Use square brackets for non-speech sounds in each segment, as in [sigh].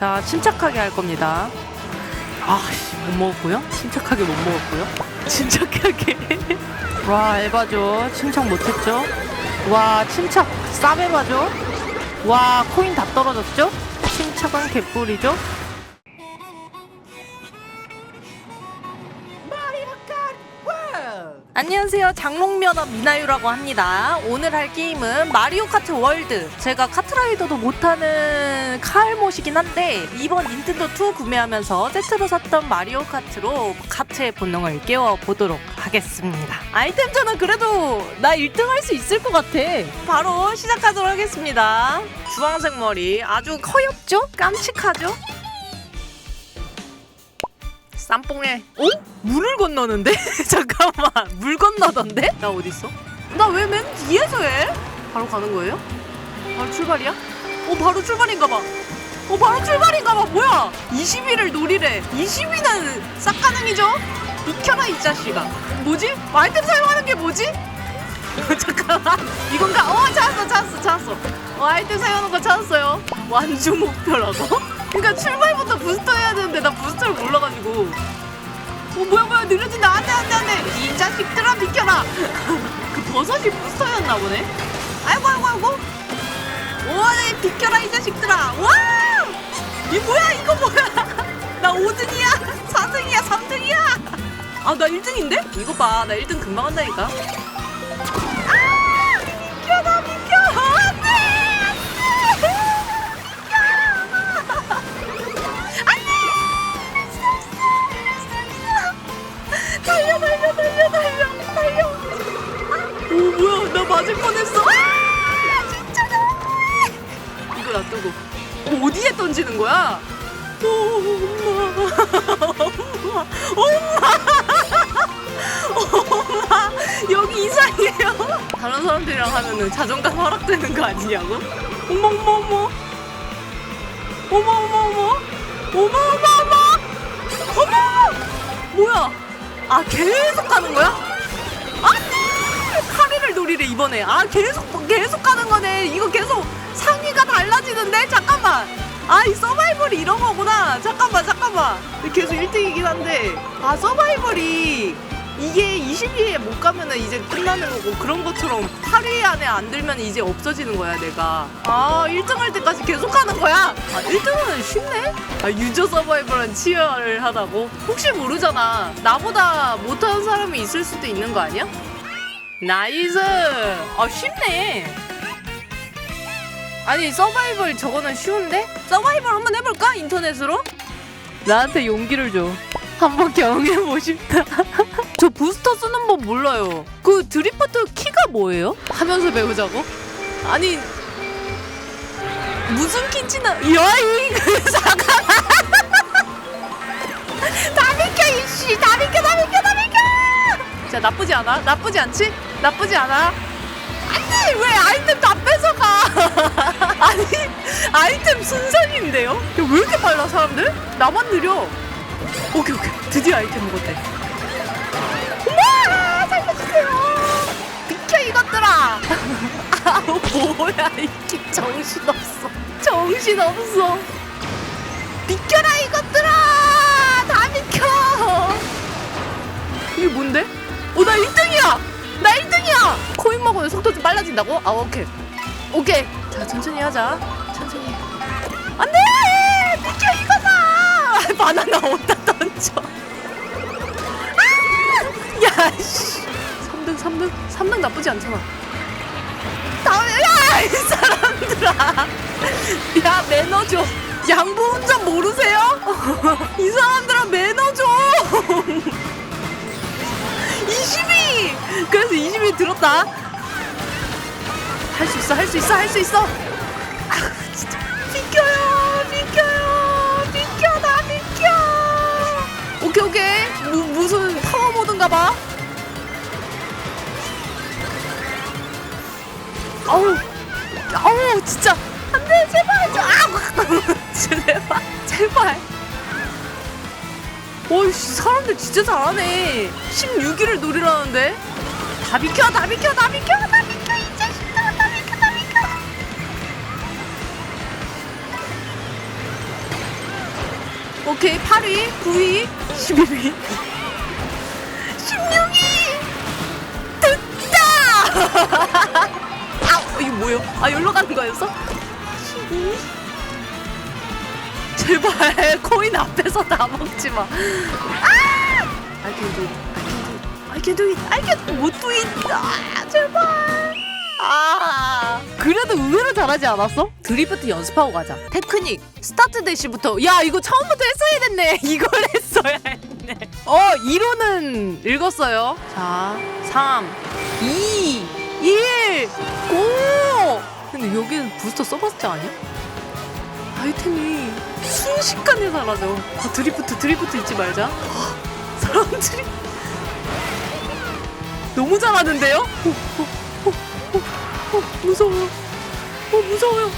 자, 침착하게 할 겁니다. 아씨, 못 먹었고요. 침착하게 못 먹었고요. [laughs] 침착하게. 와, 에바죠. 침착 못했죠. 와, 침착 싸매바죠. 와, 코인 다 떨어졌죠. 침착한 개뿔이죠. 안녕하세요. 장롱면허 미나유라고 합니다. 오늘 할 게임은 마리오 카트 월드. 제가 카트라이더도 못하는 칼못이긴 한데 이번 닌텐도 2 구매하면서 세트로 샀던 마리오 카트로 카트의 본능을 깨워보도록 하겠습니다. 아이템전은 그래도 나 1등 할 수 있을 것 같아. 바로 시작하도록 하겠습니다. 주황색 머리 아주 커엽죠? 깜찍하죠? 쌈뽕에 어? 물을 건너는데? [laughs] 잠깐만 물 건너던데? 나 어딨어? 나 왜 맨 뒤에서 해? 바로 가는 거예요? 바로 출발이야? 어 바로 출발인가 봐 어 바로 출발인가 봐 뭐야 20위를 노리래 20위는 싹가능이죠? 비켜라 이 자식아 뭐지? 아이템 사용하는 게 뭐지? [laughs] 잠깐만 이건가? 어 찾았어 찾았어 찾았어 어, 아이템 사용하는 거 찾았어요 완주 목표라고? 그러니까 출발부터 부스터 해야 되는데 나 부스터를 몰라가지고. 어 뭐야 뭐야 느려진다 안돼 안돼 안돼 이 자식들아 비켜라. [laughs] 그 버섯이 부스터였나 보네. 아이고 아이고 아이고. 오네 비켜라 이 자식들아. 와이 뭐야 이거 뭐야? [laughs] 나 5등이야. 4등이야 3등이야. 아 나 1등인데? 이거 봐나 1등 금방 한다니까 서바이벌이 이런 거구나. 잠깐만 잠깐만. 계속 1등이긴 한데. 아 서바이벌이 이게 20위에 못 가면은 이제 끝나는 거고 그런 것처럼 8위 안에 안 들면 이제 없어지는 거야 내가. 아 1등 할 때까지 계속 하는 거야? 아 1등은 쉽네? 아 유저 서바이벌은 치열을 하다고? 혹시 모르잖아. 나보다 못하는 사람이 있을 수도 있는 거 아니야? 나이스! 아 쉽네 아니 서바이벌 저거는 쉬운데? 서바이벌 한번 해볼까? 인터넷으로? 나한테 용기를 줘. 한번 경험해보고 싶다. 저 부스터 쓰는 법 몰라요. 그 드리프트 키가 뭐예요? 하면서 배우자고? 아니 무슨 킨치나 여잉 잠깐만 다 비켜 이씨. 다 비켜 다 비켜 다 비켜! 자 나쁘지 않아? 나쁘지 않지? 나쁘지 않아? 안돼 왜 아이템 다 뺏어가 [laughs] 아니 아이템 순삭인데요? 왜 이렇게 빨라 사람들? 나만 느려. 오케이 오케이. 드디어 아이템 먹었대. 엄마 살려주세요. 비켜 이것들아. [laughs] 아 뭐야 이게 정신 없어. 정신 없어. 비켜라 이것들아. 다 비켜. 이게 뭔데? 어나 1등이야. 나 1등이야. 코인 먹으면 속도 좀 빨라진다고? 아 오케이 오케이. 자 천천히 하자. 천천히. 안 돼! 비켜 이거다! [laughs] 바나나 어디다 던져. 아! 야 씨. 3등 3등? 3등 나쁘지 않잖아. 다음에 야 이 사람들아. 야 매너 좀 양보 운전 모르세요? [laughs] 이 사람들아 매너 좀 20위 [laughs] 그래서 20위 들었다 할 수 있어 할 수 있어 할 수 있어. 아 진짜. 비켜요 비켜요. 비켜 나 비켜. 오케이 오케이. 무, 무슨 파워 모드인가 봐. 아우 아우 진짜. 안돼 제발. 저 아! [laughs] 제발 제발. 어이씨 사람들 진짜 잘하네. 16위를 노리라는데. 다 비켜 다 비켜 다 비켜 다 비켜 오케이 8위 9위 11위. 16위! 됐다! [laughs] 아 이거 뭐예요? 아 여기로 가는 거였어? 12 제발 코인 앞에서 다 먹지 마. 아! I can do it I can do it I can do it 못 do it. 아 제발. 아 그래도 의외로 잘하지 않았어? 드리프트 연습하고 가자. 테크닉 스타트 대시부터 야 이거 처음부터 했어야 됐네 [laughs] 이걸 했어야 했네 어 1호는 읽었어요 자3 2 1 고! 근데 여기는 부스터 써봤지 아니야? 아이템이 순식간에 사라져 아, 드리프트 드리프트 잊지 말자 아, 사람들이 너무 잘하는데요? 어, 어, 어, 어, 어, 무서워요. 어, 무서워요.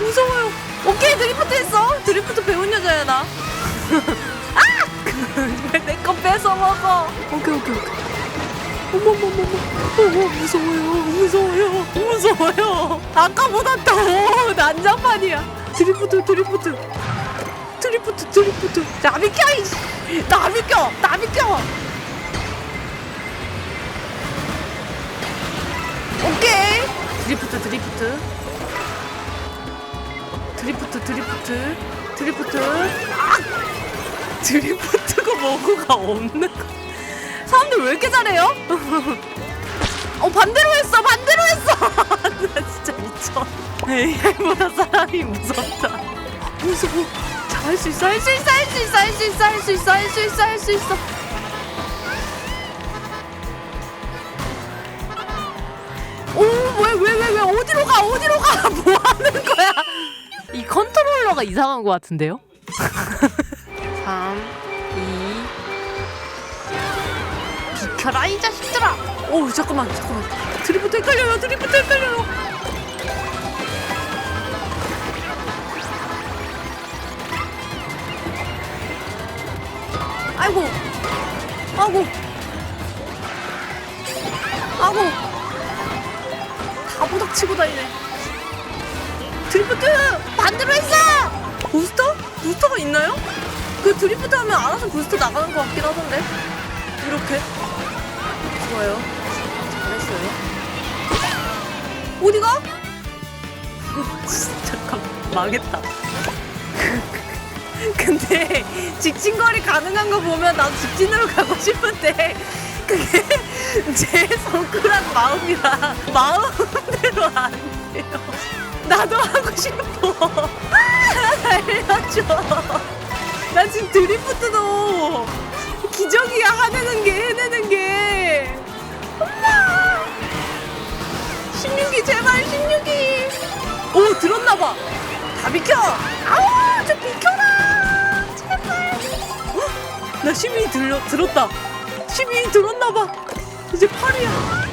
무서워요. 오케이, 드리프트 했어. 드리프트 배운 여자야, 나. [laughs] 아! 왜 [laughs] 내거 뺏어 먹어? 오케이, 오케이, 오케이. 어머머머머. 어, 무서워요. 무서워요. 무서워요. 아까보다 더 난장판이야. 드리프트, 드리프트. 드리프트, 드리프트. 나 비켜, 이씨. 나 비켜. 나 비켜. 오케이 드리프트 드리프트 드리프트 드리프트 드리프트. 아! 드리프트가 뭐고가 없는 거. 사람들 왜 이렇게 잘해요? [laughs] 어 반대로 했어 반대로 했어. [laughs] 나 진짜 미쳐. AI보다 사람이 무섭다. 무서워. 할 수 있어 할 수 있어 할 수 있어 할 수 있어 할 수 있어 할 수 있어 할 수 있어. 오왜왜 왜 왜? 어디로 가 어디로 가? [laughs] 뭐 컨트롤러가 이상한 것 같은데요? [laughs] 3 2 비켜라 이 자식들아! 오 잠깐만 잠깐만. 드리프트 헷갈려요 드리프트 헷갈려요. 아이고. 아이고. 아이고. 다 부닥치고 다니네. 드리프트! 반대로 했어. 부스터? 부스터가 있나요? 그 드리프트 하면 알아서 부스터 나가는 것 같긴 하던데. 이렇게. 좋아요. 잘했어요. 어디가? [laughs] 잠깐 망했다. [laughs] 근데 직진거리 가능한 거 보면 나도 직진으로 가고 싶은데 그게 [laughs] 제 성크랑 마음이라 마음대로 안 돼요. 나도 하고 싶어. 알려줘. 나 지금 드리프트도 기적이야 하내는 게 해내는 게. 엄마. 16기 제발 16기. 오 들었나 봐. 다 비켜. 아우 좀 비켜라. 제발. 헉, 나12 들려 들었다. 12 들었나 봐. 이제 8이야.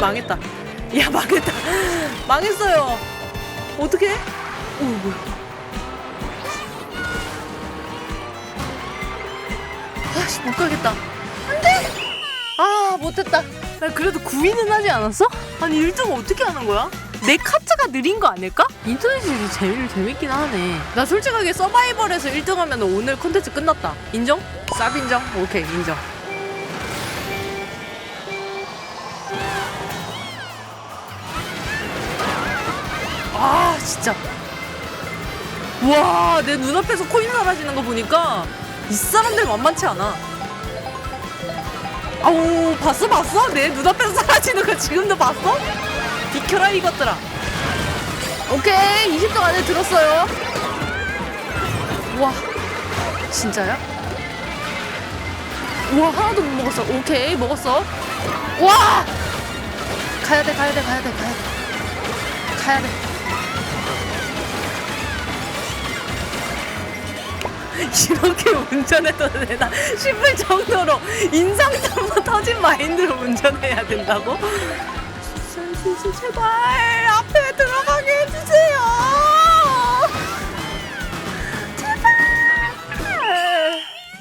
망했다. 야 망했다. [laughs] 망했어요. 어떻게? 오 뭐야? 아씨 못 가겠다. 안 돼. 아 못했다. 나 그래도 9위는 하지 않았어? 아니 1등 어떻게 하는 거야? 내 카트가 느린 거 아닐까? 인터넷이 제일 재밌긴 하네. 나 솔직하게 서바이벌에서 1등 하면 오늘 컨텐츠 끝났다. 인정? 쌉 인정? 오케이 인정. 진짜. 와 내 눈앞에서 코인 사라지는 거 보니까 이 사람들 만만치 않아. 아우 봤어 봤어? 내 눈앞에서 사라지는 거 지금도 봤어? 비켜라 이것들아 오케이 20등 안에 들었어요 우와 진짜야? 우와 하나도 못 먹었어 오케이 먹었어 우와 가야 돼 가야 돼 가야 돼 가야 돼 가야 돼 [laughs] 이렇게 운전해도 되나 싶을 정도로 인상땀만 [laughs] 터진 마인드로 운전해야 된다고? 선수 제발 앞에 들어가게 해주세요. 제발.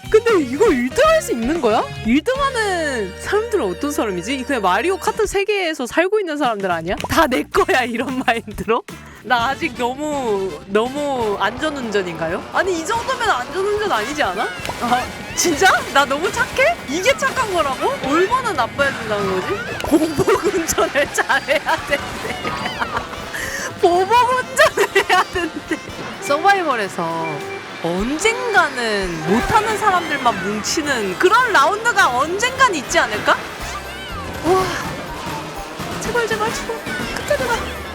근데 이거 1등 할 수 있는 거야? 1등 하는 사람들은 어떤 사람이지? 그냥 마리오 카트 세계에서 살고 있는 사람들 아니야? 다 내 거야 이런 [laughs] 마인드로? 나 아직 너무 너무 안전운전인가요? 아니 이 정도면 안전운전 아니지 않아? 아 진짜? 나 너무 착해? 이게 착한 거라고? 얼마나 나빠야 된다는 거지? 보복 운전을 잘해야 된대. [laughs] 보복 운전을 해야 된대. 서바이벌에서 언젠가는 못하는 사람들만 뭉치는 그런 라운드가 언젠간 있지 않을까? 와 제발 제발 제발 끝까지 가.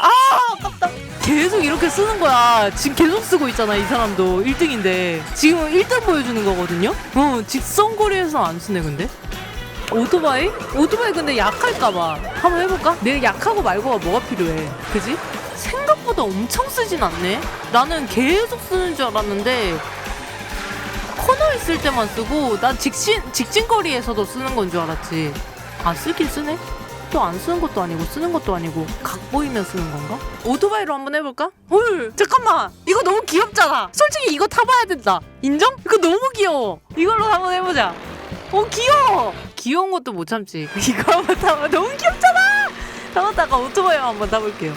아 아깝다. 계속 이렇게 쓰는 거야. 지금 계속 쓰고 있잖아 이 사람도. 1등인데. 지금 1등 보여주는 거거든요? 어 직선거리에서 안 쓰네 근데. 오토바이? 오토바이 근데 약할까봐. 한번 해볼까? 내가 약하고 말고가 뭐가 필요해? 그지? 생각보다 엄청 쓰진 않네. 나는 계속 쓰는 줄 알았는데 코너 있을 때만 쓰고 난 직진, 직진거리에서도 쓰는 건 줄 알았지. 아 쓰긴 쓰네 또안 쓰는 것도 아니고 쓰는 것도 아니고 각 보이면 쓰는 건가? 오토바이로 한번 해볼까? 헐! 잠깐만! 이거 너무 귀엽잖아! 솔직히 이거 타봐야 된다. 인정? 이거 너무 귀여워. 이걸로 한번 해보자. 어 귀여워! 귀여운 것도 못 참지. [laughs] 이거 한번 타봐. 너무 귀엽잖아! 타봤다가 오토바이 한번 타볼게요.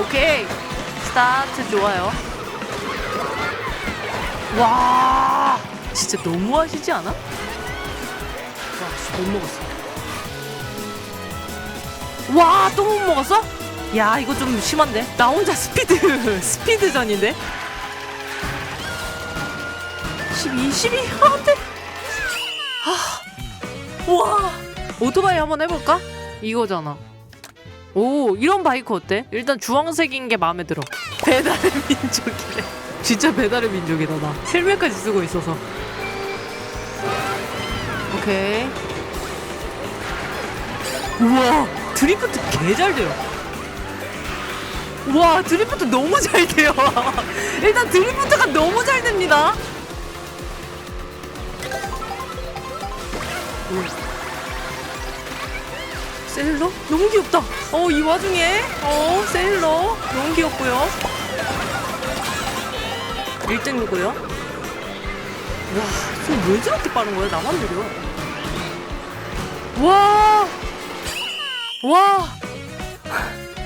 오케이. 스타트 좋아요. 와! 진짜 너무 하시지 않아? 와, 못 먹었어. 와, 또 못 먹었어? 야, 이거 좀 심한데? 나 혼자 스피드, [laughs] 스피드전인데? 12, 12, 아, 안 돼! 아, 와! 오토바이 한번 해볼까? 이거잖아. 오, 이런 바이크 어때? 일단 주황색인 게 마음에 들어. 배달의 [laughs] 민족이래. 진짜 배달의 민족이다, 나. 헬멧까지 쓰고 있어서. 오케이. 우와 드리프트 개 잘 돼요. 와 드리프트 너무 잘 돼요. [laughs] 일단 드리프트가 너무 잘 됩니다. 음. 셀러? 너무 귀엽다. 어 이 와중에 어 셀러 너무 귀엽고요. 1등이고요. 와, 손왜 저렇게 빠른 거야? 나만 느려. 와, 와,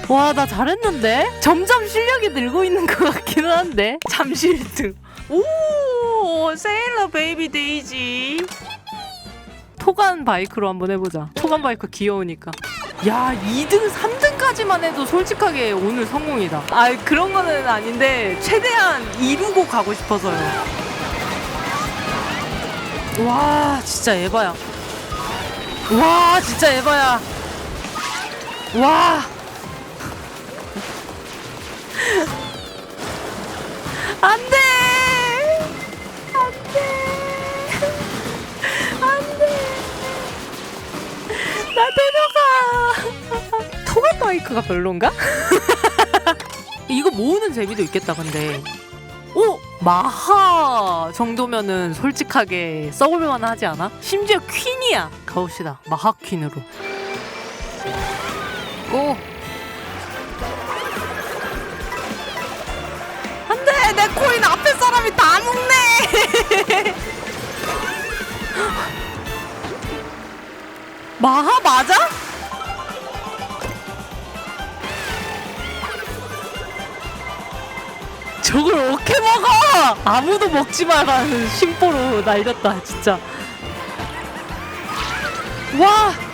와, 나 잘했는데? 점점 실력이 늘고 있는 것 같기는 한데. 잠시 1등. 오, 세일러 베이비 데이지. 토간 바이크로 한번 해보자. 토간 바이크 귀여우니까. 야, 2등, 3등까지만 해도 솔직하게 오늘 성공이다. 아, 그런 거는 아닌데, 최대한 이루고 가고 싶어서요. 와 진짜 에바야 와 진짜 에바야 와! 안 돼! 안 돼! 안 돼! 나 데려가! 토마 바이크가 별론가? 이거 모으는 재미도 있겠다 근데. 오! 마하! 정도면은 솔직하게 써볼만 하지 않아? 심지어 퀸이야! 가봅시다. 마하 퀸으로 고 안돼 내 코인 앞에 사람이 다 먹네 [laughs] 마하 맞아? 저걸 어떻게 먹어? 아무도 먹지 마라는 심보로 날렸다 진짜. 와.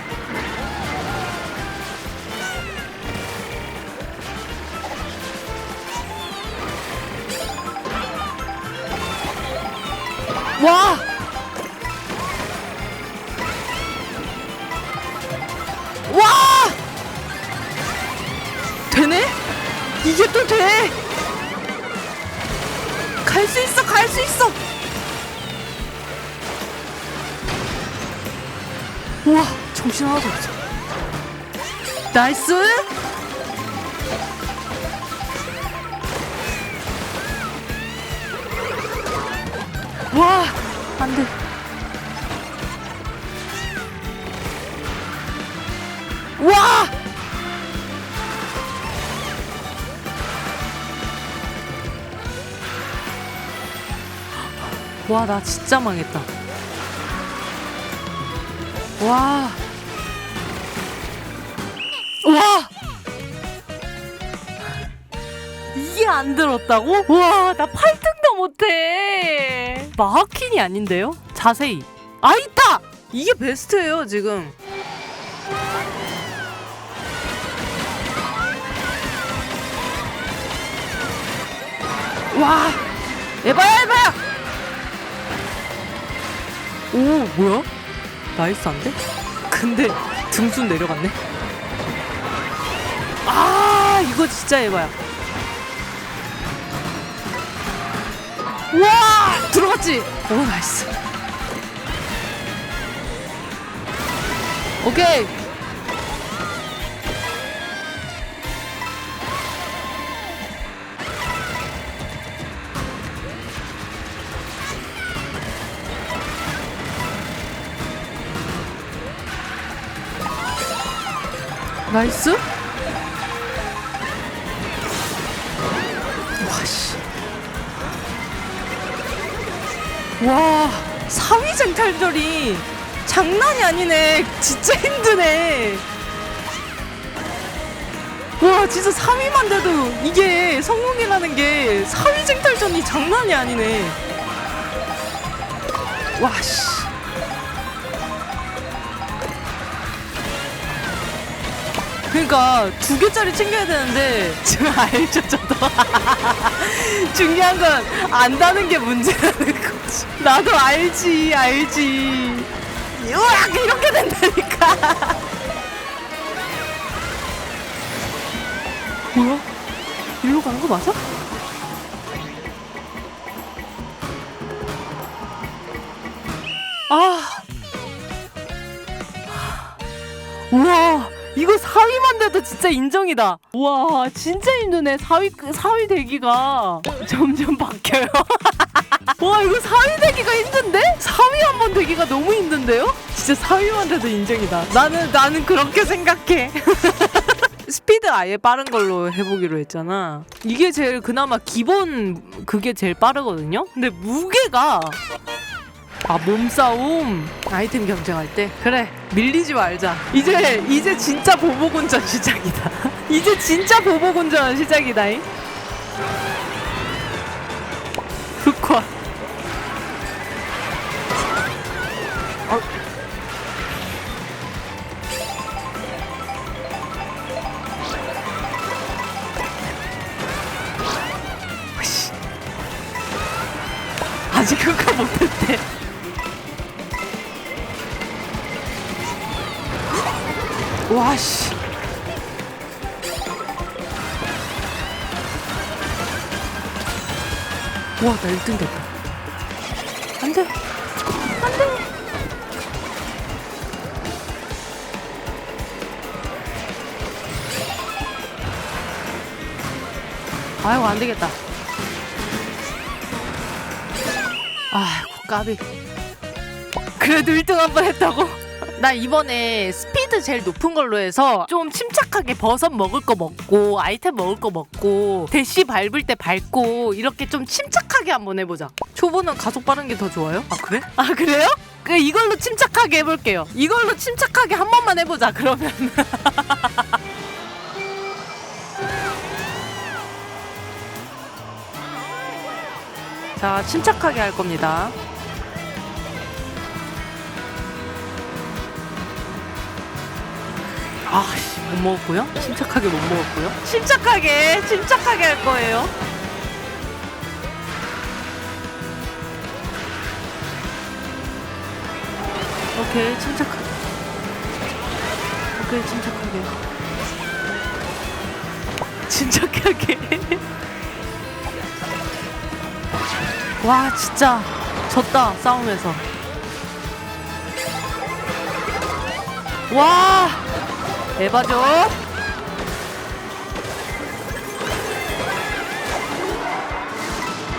와. 와. 되네? 이게 또 돼? 갈 수 있어, 갈 수 있어. 우와, 정신 하나도 없어. 나이스. 안 돼. 와! 와, 나 진짜 망했다. 와. 와 이게 안 들었다고? 와 나 8등도 못해. 마하킨이 아닌데요? 자세히. 아 있다! 이게 베스트예요 지금. 와! 에바야 에바야! 오 뭐야? 나이스한데? 근데 등수 내려갔네. 아 이거 진짜 에바야 와! 들어갔지? 오 나이스. 오케이. 나이스 와 사위쟁 탈절이 장난이 아니네. 진짜 힘드네. 와 진짜 3위만 돼도 이게 성공이라는 게 사위쟁 탈전이 장난이 아니네. 와 씨 그러니까 두 개짜리 챙겨야 되는데 [laughs] 지금 알죠 저도? [laughs] 중요한 건 안다는 게 문제라는 거지. 나도 알지 알지. 으악! 이렇게 된다니까. [laughs] 뭐야? 일로 가는 거 맞아? 아. 우와 이거 4위만 돼도 진짜 인정이다. 와 진짜 힘드네 4위 4위 되기가 점점 바뀌어요. [laughs] 와 이거 4위 되기가 힘든데? 4위 한 번 되기가 너무 힘든데요? 진짜 4위만 돼도 인정이다. 나는 나는 그렇게 생각해. [laughs] 스피드 아예 빠른 걸로 해보기로 했잖아. 이게 제일 그나마 기본 그게 제일 빠르거든요. 근데 무게가 아 몸싸움. 아이템 경쟁할 때? 그래 밀리지 말자. 이제 이제 진짜 보복운전 시작이다. [laughs] 이제 진짜 보복운전 시작이다잉 아이고 안되겠다 아이고 까비 그래도 1등 한 번 했다고? [laughs] 나 이번에 스피드 제일 높은 걸로 해서 좀 침착하게 버섯 먹을 거 먹고 아이템 먹을 거 먹고 대시 밟을 때 밟고 이렇게 좀 침착하게 한번 해보자. 초보는 가속 빠른 게 더 좋아요? 아 그래? 아 그래요? 그 이걸로 침착하게 해볼게요. 이걸로 침착하게 한 번만 해보자. 그러면. [laughs] 자 침착하게 할 겁니다. 아씨 못 먹었고요. 침착하게 못 먹었고요. 침착하게 침착하게 할 거예요. 오케이 침착하게. 오케이 침착하게. [laughs] 침착하게. 와 진짜 졌다 싸움에서. 와 에바죠.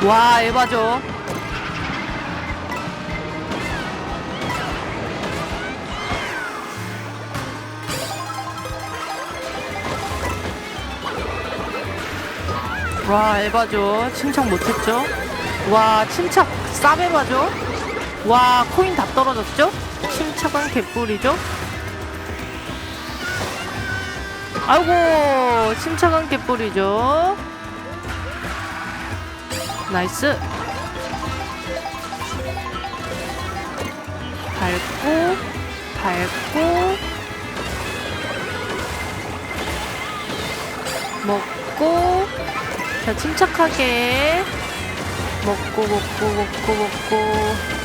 와 에바죠. 와 에바죠. 침착 못했죠. 와 침착 쌉에바죠. 와 코인 다 떨어졌죠. 침착은 개뿔이죠. 아이고 침착한 갯벌이죠 나이스 밟고 밟고 먹고 자 침착하게 먹고 먹고 먹고 먹고.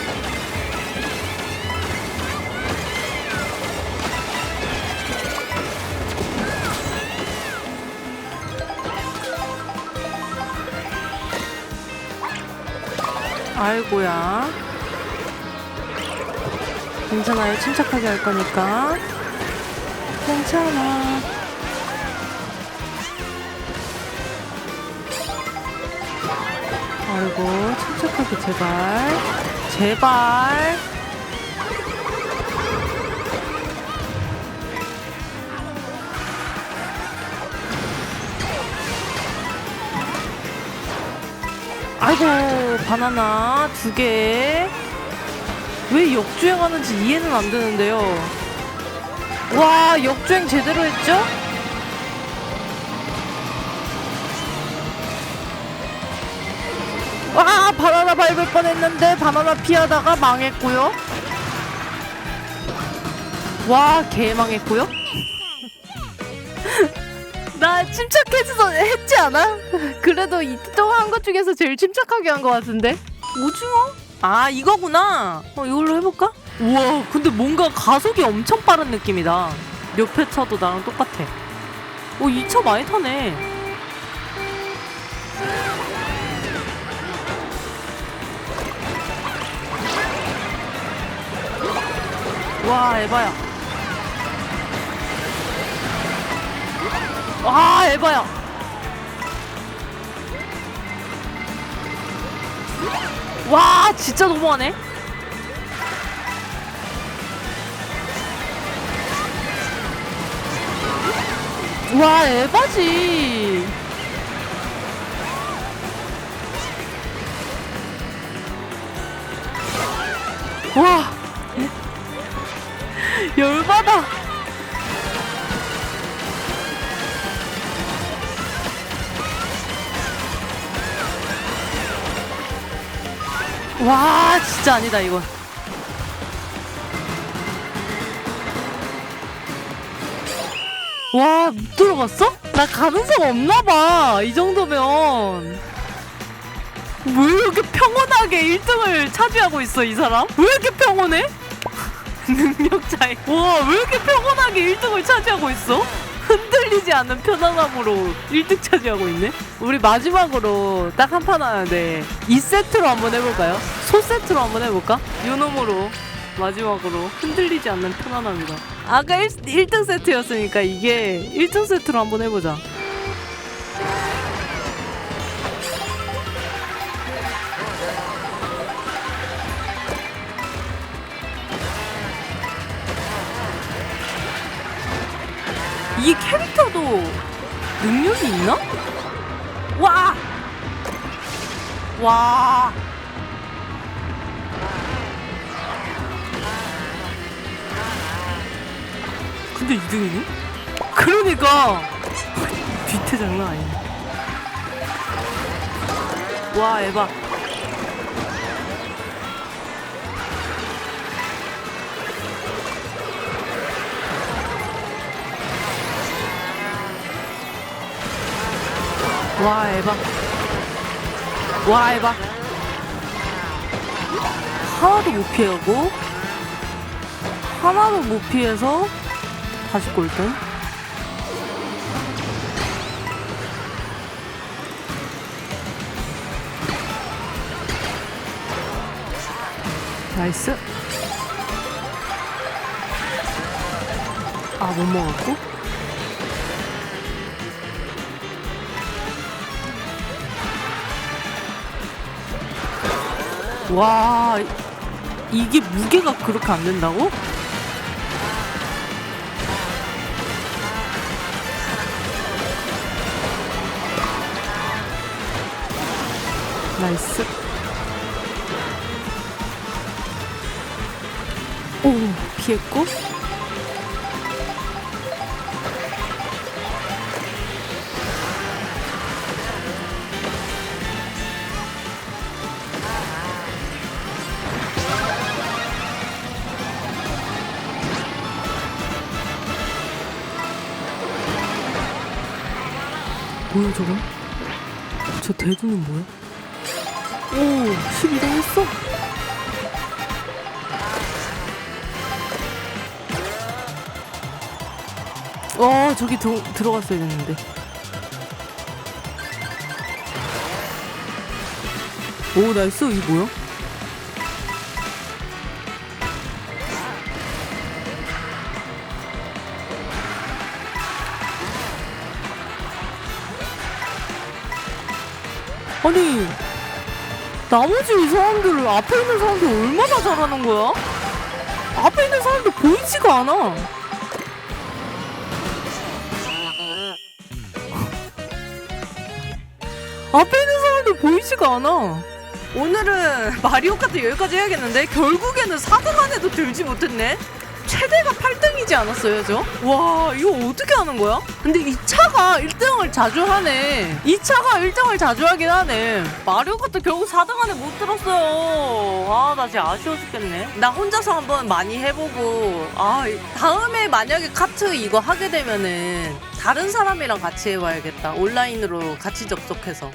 아이고야. 괜찮아요. 침착하게 할 거니까. 괜찮아 아이고 침착하게 제발 제발 아이고 바나나 두 개. 왜 역주행하는지 이해는 안 되는데요. 와 역주행 제대로 했죠? 밟을 뻔했는데 바나나 피하다가 망했고요. 와 개망했고요. [laughs] 나 침착해서 했지 않아? [laughs] 그래도 이틀 동안 한 것 중에서 제일 침착하게 한 것 같은데? 오징어? 아 이거구나. 어 이걸로 해볼까? 우와 근데 뭔가 가속이 엄청 빠른 느낌이다. 옆에 차도 나랑 똑같아. 오이 차 많이 타네. 와 에바야. 와 에바야. 와 진짜 너무하네. 와 에바지. 와 [laughs] 열받아. 와 진짜 아니다 이건. 와, 못 들어갔어? 나 가능성 없나봐. 이 정도면. 왜 이렇게 평온하게 1등을 차지하고 있어, 이 사람? 왜 이렇게 평온해? 능력 차이. 와, 왜 이렇게 평온하게 1등을 차지하고 있어? 흔들리지 않는 편안함으로 1등 차지하고 있네? 우리 마지막으로 딱 한 판 하는데 2세트로 한번 해볼까요? 소 세트로 한번 해볼까? 요놈으로 마지막으로 흔들리지 않는 편안함이다. 아까 1, 1등 세트였으니까 이게 1등 세트로 한번 해보자. 이 캐릭터도 능력이 있나? 와! 와! 근데 2등이네? 그러니까 뒤태 장난 아니네 와 에바 와 에바. 와 에바. 하나도 못 피하고 하나도 못 피해서 다시 꼴등 나이스. 아 못 먹었고 와 이게 무게가 그렇게 안 된다고? 나이스 오 피했고 대두는 뭐야? 오 12등 했어? 와 저기 들, 들어갔어야 됐는데 오 나이스 이 뭐야? 아니 나머지 이 사람들 앞에 있는 사람들 얼마나 잘하는 거야? 앞에 있는 사람들 보이지가 않아. 앞에 있는 사람들 보이지가 않아. 오늘은 마리오 카트 여기까지 해야겠는데 결국에는 4등 안에도 들지 못했네. 최대가 8등이지 않았어요, 저? 와, 이거 어떻게 하는 거야? 근데 이 차가 1등을 자주 하네. 이 차가 1등을 자주 하긴 하네. 마리오 카트 결국 4등 안에 못 들었어요. 아, 나 진짜 아쉬워 죽겠네. 나 혼자서 한번 많이 해보고, 아, 다음에 만약에 카트 이거 하게 되면은 다른 사람이랑 같이 해봐야겠다. 온라인으로 같이 접속해서.